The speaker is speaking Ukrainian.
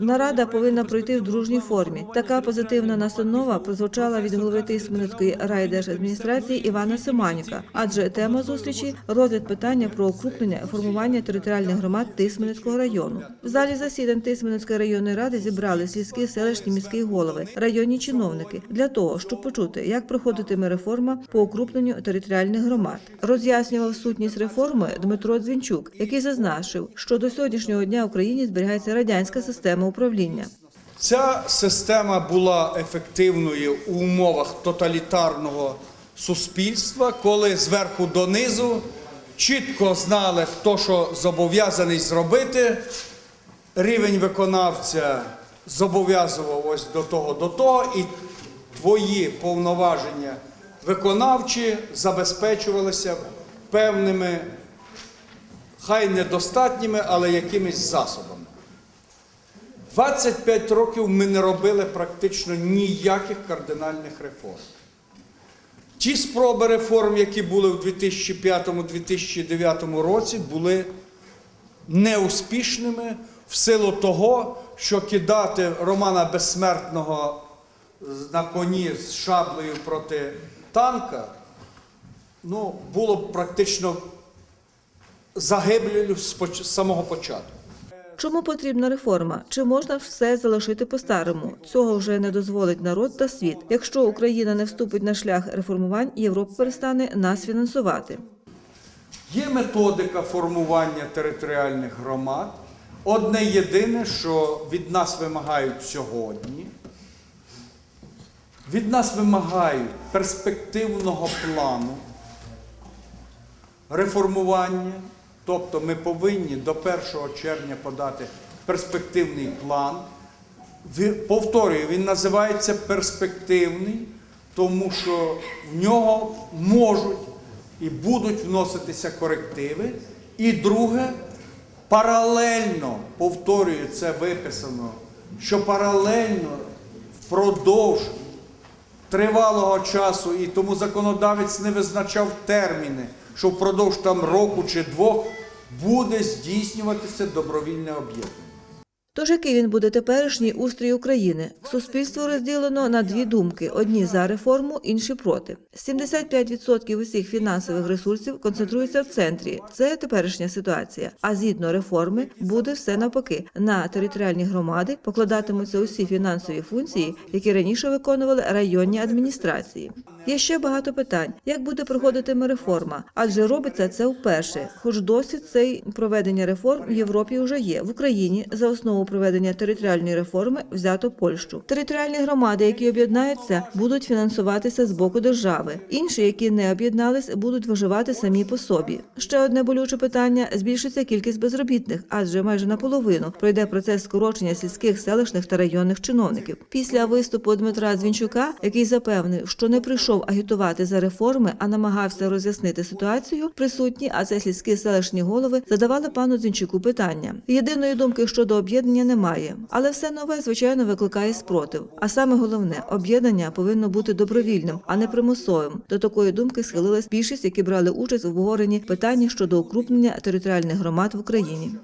Нарада повинна пройти в дружній формі. Така позитивна настанова прозвучала від голови Тисменецької райдержадміністрації Івана Семанюка, адже тема зустрічі розгляд питання про укрупнення формування територіальних громад Тисменецького району. В залі засідань Тисменецької районної ради зібрали сільські селищні міські голови, районні чиновники для того, щоб почути, як проходитиме реформа по укрупненню територіальних громад. Роз'яснював сутність реформи Дмитро Дзвінчук, який зазначив, що до сьогоднішнього дня в Україні зберігається радянська система управління. Ця система була ефективною у умовах тоталітарного суспільства, коли зверху донизу чітко знали, хто що зобов'язаний зробити. Рівень виконавця зобов'язував ось до того, до того, і твої повноваження виконавчі забезпечувалися певними, хай недостатніми, але якимись засобами. 25 років ми не робили практично ніяких кардинальних реформ. Ті спроби реформ, які були в 2005-2009 році, були неуспішними в силу того, що кидати Романа Безсмертного на коні з шаблею проти танка ну, було практично загиблю з самого початку. Чому потрібна реформа? Чи можна все залишити по-старому? Цього вже не дозволить народ та світ. Якщо Україна не вступить на шлях реформувань, Європа перестане нас фінансувати. Є методика формування територіальних громад. Одне єдине, що від нас вимагають сьогодні. Від нас вимагають перспективного плану реформування. Тобто ми повинні до 1 червня подати перспективний план. Повторюю, він називається перспективний, тому що в нього можуть і будуть вноситися корективи. І друге, паралельно, повторюю, це виписано, що паралельно впродовж тривалого часу, і тому законодавець не визначав терміни, що впродовж там року чи двох буде здійснюватися добровільне об'єднання. Тож який він буде теперішній устрій України? Суспільство розділено на дві думки: одні за реформу, інші проти. 75% усіх фінансових ресурсів концентруються в центрі. Це теперішня ситуація. А згідно реформи буде все навпаки. На територіальні громади покладатимуться усі фінансові функції, які раніше виконували районні адміністрації. Є ще багато питань, як буде проходитиме реформа, адже робиться це вперше. Хоч досвід цей проведення реформ в Європі вже є в Україні. За основу проведення територіальної реформи взято Польщу. Територіальні громади, які об'єднаються, будуть фінансуватися з боку держави. Інші, які не об'єднались, будуть виживати самі по собі. Ще одне болюче питання: збільшиться кількість безробітних, адже майже наполовину пройде процес скорочення сільських, селищних та районних чиновників. Після виступу Дмитра Дзвінчука, який запевнив, що не прийшов агітувати за реформи, а намагався роз'яснити ситуацію, присутні, а це сільські селищні голови, задавали пану Дзвінчуку питання. Єдиної думки щодо об'єднання немає, але все нове звичайно викликає спротив. А саме головне, об'єднання повинно бути добровільним, а не примусовим. До такої думки схилилась більшість, які брали участь в обговоренні питання щодо укрупнення територіальних громад в Україні.